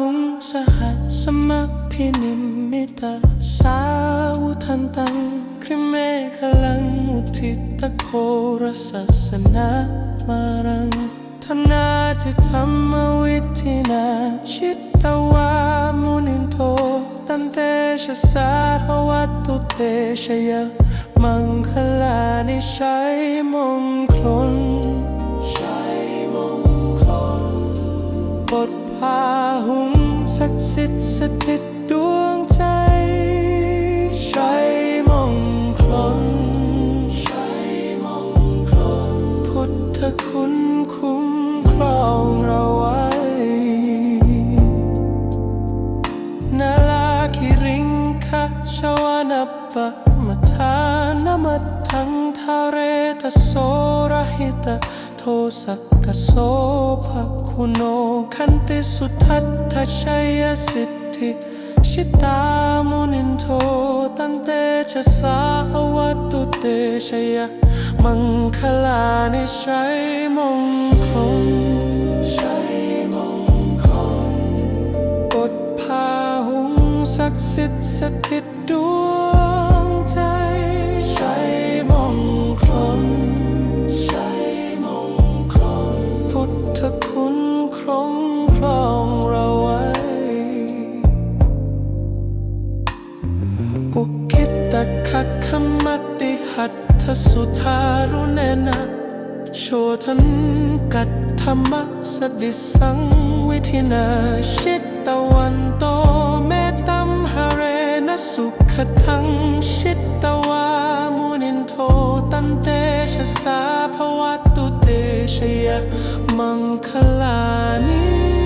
หุงสหัสมพินิมิตาสาวุทันตังคริเมฆลังอุทิตโครสัสนามารังธนาจิธรรมวิทินาชิตตวามุนินโตตันเตชะสารวัตุเตชยมังคลานิชัยมงคล สิทธิ์สถิตดวงใจ ใชัยมงคลใชัยมงคลพุทธคุณคุ้มครองเราไว้ นาลาคิริงคะชวนาปะมทานมัตถังทาเรตโสรหิต โทสักกโสภคุณโนคันติสุทัตถชัยสิทธิชิตามุนินโทตันเตชะสาวัตตุเตชยะมังคลานิชัยมงคลชัยมงคลบทพาหุงศักดิ์สิทธิ์สถิตดวง สุธารุเนนะโชทันกัตธรรมสดิสังวิธินาชิตตะวันโตเมตัมหะเรนสุขทังชิตตวามุนินโทตันเตชะสาภวัตุเตชยะมังคลานิ